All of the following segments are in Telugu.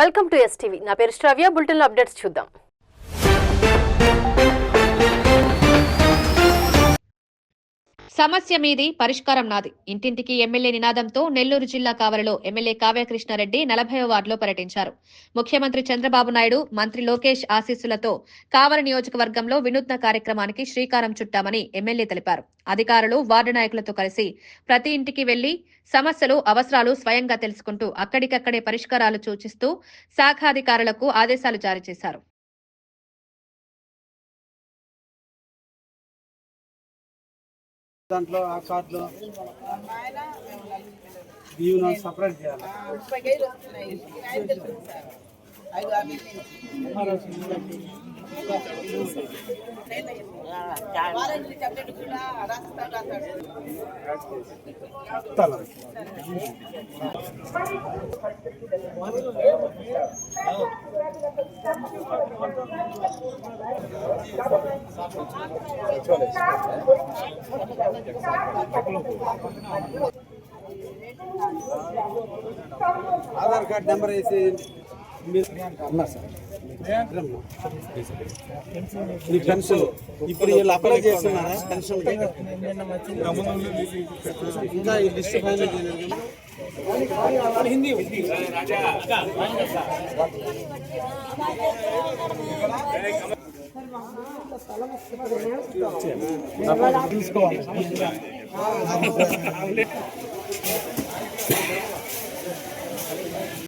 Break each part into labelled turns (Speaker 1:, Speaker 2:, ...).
Speaker 1: Welcome to STV. నా పేరు శ్రవ్య. బులెటిన్ అప్డేట్స్ చూద్దాం.
Speaker 2: సమస్య మీది పరిష్కారం నాది. ఇంటింటికి ఎమ్మెల్యే నినాదంతో నెల్లూరు జిల్లా కావలిలో ఎమ్మెల్యే కావ్యకృష్ణారెడ్డి నలభై వార్డులో పర్యటించారు. ముఖ్యమంత్రి చంద్రబాబు నాయుడు మంత్రి లోకేష్ ఆశీస్సులతో కావలి నియోజకవర్గంలో వినూత్న కార్యక్రమానికి శ్రీకారం చుట్టామని ఎమ్మెల్యే తెలిపారు. అధికారులు వార్డు నాయకులతో కలిసి ప్రతి ఇంటికి వెళ్ళి సమస్యలు అవసరాలు స్వయంగా తెలుసుకుంటూ అక్కడికక్కడే పరిష్కారాలు సూచిస్తూ శాఖాధికారులకు ఆదేశాలు జారీ చేశారు.
Speaker 3: దాంట్లో ఆ కార్డులో బియ్యం సపరేట్ చేయాలి
Speaker 4: ఆయన
Speaker 3: తల. ఆధార్ కార్డ్ నెంబర్ వేసి మీరు అన్నా సార్ మీ పెన్షన్ ఇప్పుడు వీళ్ళు అప్లై చేస్తున్నారా? పెన్షన్ ఇంకా ఈ లిస్ట్ ఫైనల్ చేయలేదు తీసుకోవాలి హిందీ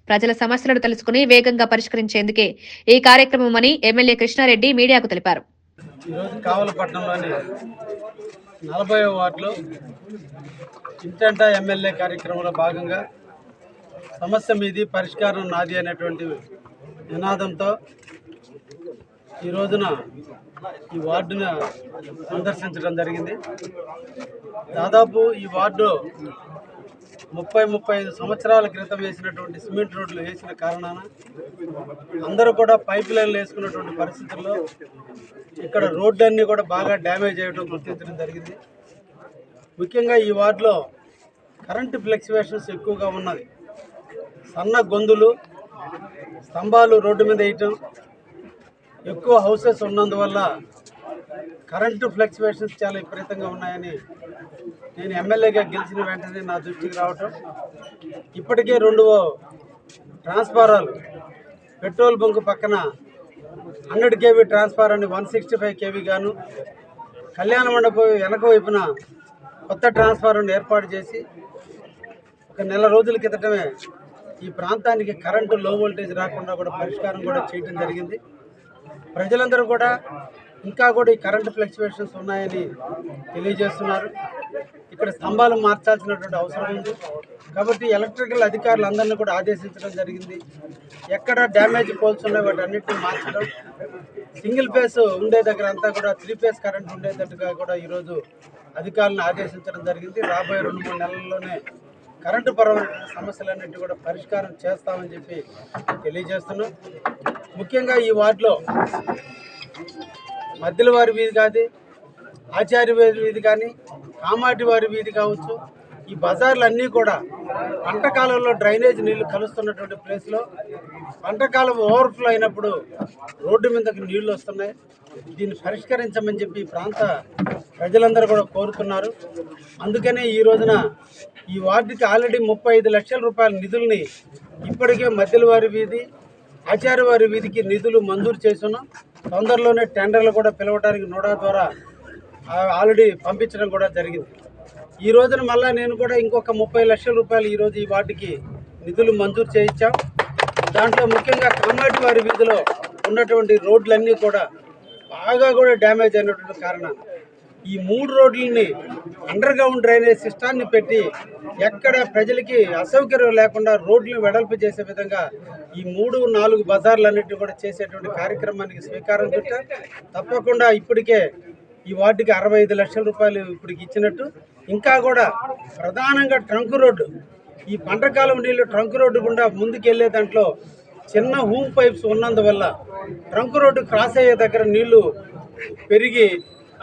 Speaker 2: ప్రజల సమస్యలను తెలుసుకుని వేగంగా పరిష్కరించేందుకే ఈ కార్యక్రమమని ఎమ్మెల్యే కృష్ణారెడ్డి మీడియాకు తెలిపారు.
Speaker 3: ఈరోజు కావలపట్నంలోని నలభై వార్డులో ఇంటంటా ఎమ్మెల్యే కార్యక్రమంలో భాగంగా సమస్య మీది పరిష్కారం నాది అనేటువంటి నినాదంతో ఈ రోజున ఈ వార్డును సందర్శించడం జరిగింది. దాదాపు ఈ వార్డు ముప్పై ముప్పై ఐదు సంవత్సరాల క్రితం వేసినటువంటి సిమెంట్ రోడ్లు వేసిన కారణాన అందరూ కూడా పైప్ లైన్లు వేసుకున్నటువంటి పరిస్థితుల్లో ఇక్కడ రోడ్లన్నీ కూడా బాగా డ్యామేజ్ అయ్యడం గుర్తించడం జరిగింది. ముఖ్యంగా ఈ వార్డులో కరెంటు ఫ్లెక్సివేషన్స్ ఎక్కువగా ఉన్నది. సన్న గొంతులు స్తంభాలు రోడ్డు మీద వేయటం ఎక్కువ హౌసెస్ ఉన్నందువల్ల కరెంటు ఫ్లక్చువేషన్స్ చాలా విపరీతంగా ఉన్నాయని నేను ఎమ్మెల్యేగా గెలిచిన వెంటనే నా దృష్టికి రావటం. ఇప్పటికే రెండు ట్రాన్స్ఫారాలు. పెట్రోల్ బంక్ పక్కన హండ్రెడ్ కేవీ ట్రాన్స్ఫార్ అని వన్ సిక్స్టీ ఫైవ్ కేవీ గాను కళ్యాణ మండపం వెనక వైపున కొత్త ట్రాన్స్ఫార్మర్ని ఏర్పాటు చేసి ఒక నెల రోజుల క్రితమే ఈ ప్రాంతానికి కరెంటు లో వోల్టేజ్ రాకుండా కూడా పరిష్కారం కూడా చేయడం జరిగింది. ప్రజలందరూ కూడా ఇంకా కూడా ఈ కరెంటు ఫ్లక్చువేషన్స్ ఉన్నాయని తెలియజేస్తున్నారు. ఇక్కడ స్తంభాలు మార్చాల్సినటువంటి అవసరం ఉంది. కాబట్టి ఎలక్ట్రికల్ అధికారులు అందరినీ కూడా ఆదేశించడం జరిగింది. ఎక్కడ డ్యామేజ్ పోల్స్ ఉన్నాయి వాటి అన్నింటినీ మార్చడం. సింగిల్ ఫేస్ ఉండే దగ్గర అంతా కూడా త్రీ ఫేస్ కరెంట్ ఉండేటట్టుగా కూడా ఈరోజు అధికారులను ఆదేశించడం జరిగింది. రాబోయే రెండు మూడు నెలల్లోనే కరెంటు పరమైన సమస్యలన్నింటి కూడా పరిష్కారం చేస్తామని చెప్పి తెలియజేస్తున్నాం. ముఖ్యంగా ఈ వార్డులో మధ్యల వారి వీధి కాదు ఆచార్య వీధి కానీ కామాటి వారి వీధి కావచ్చు. ఈ బజార్లు అన్నీ కూడా పంటకాలంలో డ్రైనేజ్ నీళ్ళు కలుస్తున్నటువంటి ప్లేస్లో పంటకాలం ఓవర్ఫ్లో అయినప్పుడు రోడ్డు మీదకి నీళ్ళు వస్తున్నాయి. దీన్ని పరిష్కరించమని చెప్పి ఈ ప్రాంత ప్రజలందరూ కూడా కోరుతున్నారు. అందుకనే ఈ రోజున ఈ వార్డుకి ఆల్రెడీ ముప్పై ఐదు లక్షల రూపాయల నిధుల్ని ఇప్పటికే మధ్యలవారి వీధి ఆచార్య వారి వీధికి నిధులు మంజూరు చేస్తున్నాం తొందరలోనే టెండర్లు కూడా పిలవడానికి నోడా ద్వారా ఆల్రెడీ పంపించడం కూడా జరిగింది. ఈ రోజున మళ్ళీ నేను కూడా ఇంకొక ముప్పై లక్షల రూపాయలు ఈరోజు ఈ వార్డుకి నిధులు మంజూరు చేయించాం. దాంట్లో ముఖ్యంగా కామాటి వారి వీధిలో ఉన్నటువంటి రోడ్లన్నీ కూడా బాగా కూడా డ్యామేజ్ అయినటువంటి కారణం ఈ మూడు రోడ్లని అండర్ గ్రౌండ్ డ్రైనేజ్ సిస్టాన్ని పెట్టి ఎక్కడ ప్రజలకి అసౌకర్యం లేకుండా రోడ్లు వెడల్పు చేసే విధంగా ఈ మూడు నాలుగు బజార్లన్నింటినీ కూడా చేసేటువంటి కార్యక్రమానికి స్వీకారం చుట్టాం తప్పకుండా ఇప్పటికే ఈ వార్డుకి అరవై ఐదు లక్షల రూపాయలు ఇప్పటికి ఇచ్చినట్టు. ఇంకా కూడా ప్రధానంగా ట్రంక్ రోడ్డు. ఈ పంటకాలం నీళ్ళు ట్రంక్ రోడ్డు గుండా ముందుకెళ్ళే దాంట్లో చిన్న హూమ్ పైప్స్ ఉన్నందువల్ల ట్రంక్ రోడ్డు క్రాస్ అయ్యే దగ్గర నీళ్ళు పెరిగి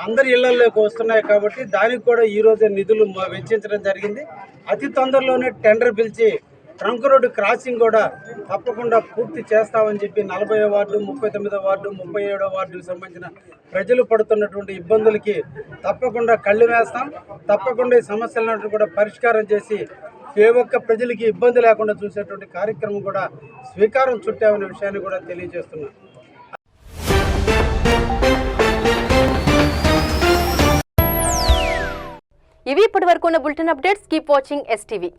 Speaker 3: అందరి ఇళ్ళలోకి వస్తున్నాయి కాబట్టి దానికి కూడా ఈ రోజే నిధులు వెచ్చించడం జరిగింది. అతి తొందరలోనే టెండర్ పిలిచి ట్రంక్ రోడ్డు క్రాసింగ్ కూడా తప్పకుండా పూర్తి చేస్తామని చెప్పి నలభై వార్డు ముప్పై తొమ్మిదో వార్డు ముప్పై ఏడో వార్డుకు సంబంధించిన ప్రజలు పడుతున్నటువంటి ఇబ్బందులకి తప్పకుండా కళ్ళు వేస్తాం. తప్పకుండా ఈ సమస్యలను కూడా పరిష్కారం చేసి ఏ ఒక్క ప్రజలకి ఇబ్బంది లేకుండా చూసేటువంటి కార్యక్రమం కూడా స్వీకారం చుట్టామనే విషయాన్ని కూడా తెలియజేస్తున్నాం.
Speaker 1: ఇవి ఇప్పటి వరకు ఉన్న bulletin updates. Keep watching STV